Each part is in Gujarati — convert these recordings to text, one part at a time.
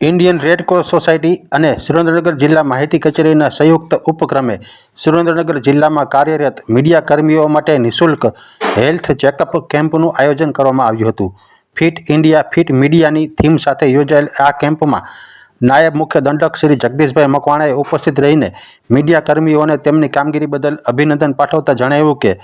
ઇન્ડિયન રેડ ક્રોસ સોસાયટી અને સુરેન્દ્રનગર જિલ્લા માહિતી કચેરીના સંયુક્ત ઉપક્રમે સુરેન્દ્રનગર જિલ્લામાં કાર્યરત મીડિયા કર્મીઓ માટે નિઃશુલ્ક હેલ્થ ચેકઅપ કેમ્પનું આયોજન કરવામાં આવ્યું હતું. ફિટ ઇન્ડિયા ફિટ મીડિયાની થીમ સાથે યોજાયેલ આ કેમ્પમાં નાયબ મુખ્ય દંડક શ્રી જગદીશભાઈ મકવાણાએ ઉપસ્થિત રહીને મીડિયા કર્મીઓને તેમની કામગીરી બદલ અભિનંદન પાઠવતા જણાવ્યું કે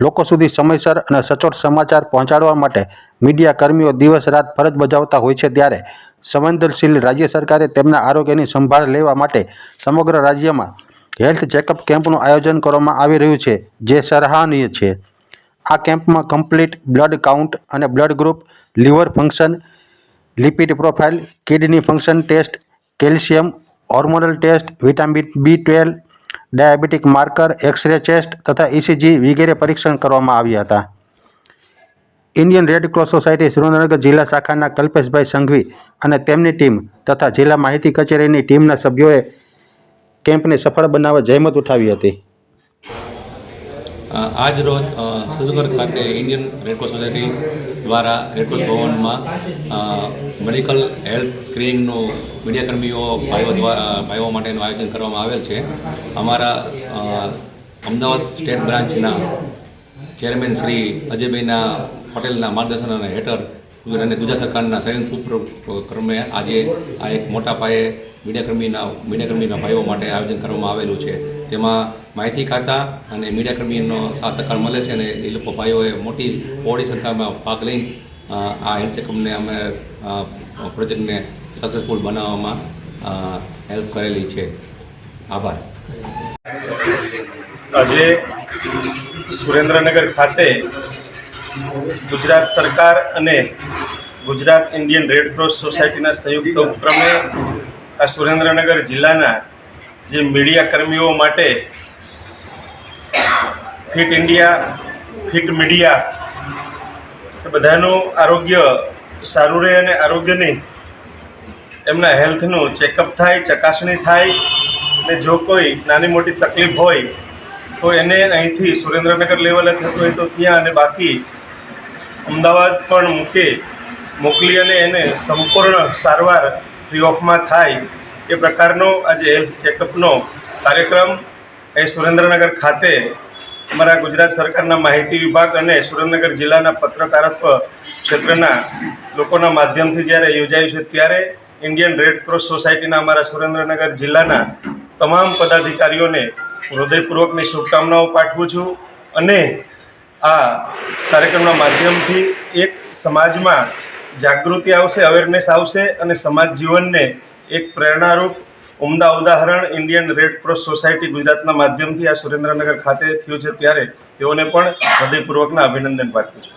લોકો સુધી સમયસર અને સચોટ સમાચાર પહોંચાડવા માટે મીડિયા કર્મીઓ દિવસ રાત ફરજ બજાવતા હોય છે ત્યારે સંવેદનશીલ રાજ્ય સરકારે તેમના આરોગ્યની સંભાળ લેવા માટે સમગ્ર રાજ્યમાં હેલ્થ ચેકઅપ કેમ્પનું આયોજન કરવામાં આવી રહ્યું છે, જે સરાહનીય છે. આ કેમ્પમાં કમ્પ્લીટ બ્લડ કાઉન્ટ અને blood group, liver function, lipid profile, kidney function test, calcium, hormonal test, vitamin B twelve diabetic marker, X ray chest તથા ઇસીજી વગેરે પરીક્ષણ કરવામાં આવ્યા હતા. Indian Red Cross Society Surendranagar જિલ્લા શાખાના કલ્પેશભાઈ સંઘવી અને તેમની ટીમ તથા જિલ્લા માહિતી કચેરીની ટીમના સભ્યોએ કેમ્પને સફળ બનાવવા જહેમત ઉઠાવી હતી. આજ રોજ અ, ખાતે ઇન્ડિયન રેડક્રોસ સોસાયટી દ્વારા રેડક્રોસ ભવનમાં મેડિકલ હેલ્થ સ્ક્રીનિંગનું મીડિયાકર્મીઓ ભાઈઓ દ્વારા ભાઈઓ માટેનું આયોજન કરવામાં આવેલ છે. અમારા અમદાવાદ સ્ટેટ બ્રાન્ચના ચેરમેન શ્રી અજયભાઈના પટેલના માર્ગદર્શન અને હેઠળ અને ગુજરાત સરકારના સંયુક્ત ઉપક્રમે આજે આ એક મોટા પાયે મીડિયાકર્મીના મીડિયાકર્મીના ભાઈઓ માટે આયોજન કરવામાં આવેલું છે. તેમાં માહિતી ખાતા અને મીડિયાકર્મીનો સાથ મળે છે અને એ લોકો ભાઈઓએ મોટી પહોળી સંખ્યામાં ભાગ લઈ આ હેલ્થ અમે પ્રોજેક્ટને સક્સેસફુલ બનાવવામાં હેલ્પ કરેલી છે. આભાર. આજે સુરેન્દ્રનગર ખાતે ગુજરાત સરકાર અને ગુજરાત ઇન્ડિયન રેડ ક્રોસ સોસાયટીના સંયુક્ત ઉપક્રમે આ સુરેન્દ્રનગર જિલ્લાના જે મીડિયા કર્મીઓ માટે ફિટ ઇન્ડિયા, ફિટ મીડિયા બધાનું આરોગ્ય સારું રહે અને આરોગ્યની એમના હેલ્થનું ચેકઅપ થાય, ચકાસણી થાય અને જો કોઈ નાની મોટી તકલીફ હોય, તો એને અહીંથી સુરેન્દ્રનગર લેવલે થતું હોય તો ત્યાં અને બાકી અમદાવાદ પણ મૂકે, મોકલી અને એને સંપૂર્ણ સારવાર ફ્રી ઓફમાં થાય એ પ્રકારનો આજે હેલ્થ ચેકઅપનો કાર્યક્રમ એ સુરેન્દ્રનગર ખાતે અમારા ગુજરાત સરકારના માહિતી વિભાગ અને સુરેન્દ્રનગર જિલ્લાના પત્રકારત્વ ક્ષેત્રના લોકોના માધ્યમથી જ્યારે યોજાયું છે ત્યારે ઇન્ડિયન રેડ ક્રોસ સોસાયટીના અમારા સુરેન્દ્રનગર જિલ્લાના તમામ પદાધિકારીઓને હૃદયપૂર્વકની શુભકામનાઓ પાઠવું છું અને આ કાર્યક્રમના માધ્યમથી એક સમાજમાં જાગૃતિ આવશે અવેરનેસ આવશે અને સમાજ જીવનને એક પ્રેરણારૂપ, ઉમદા ઉદાહરણ ઇન્ડિયન રેડક્રોસ સોસાયટી ગુજરાતના માધ્યમથી આ સુરેન્દ્રનગર ખાતે થયું છે ત્યારે તેઓને પણ હૃદયપૂર્વકના અભિનંદન પાઠવું છું.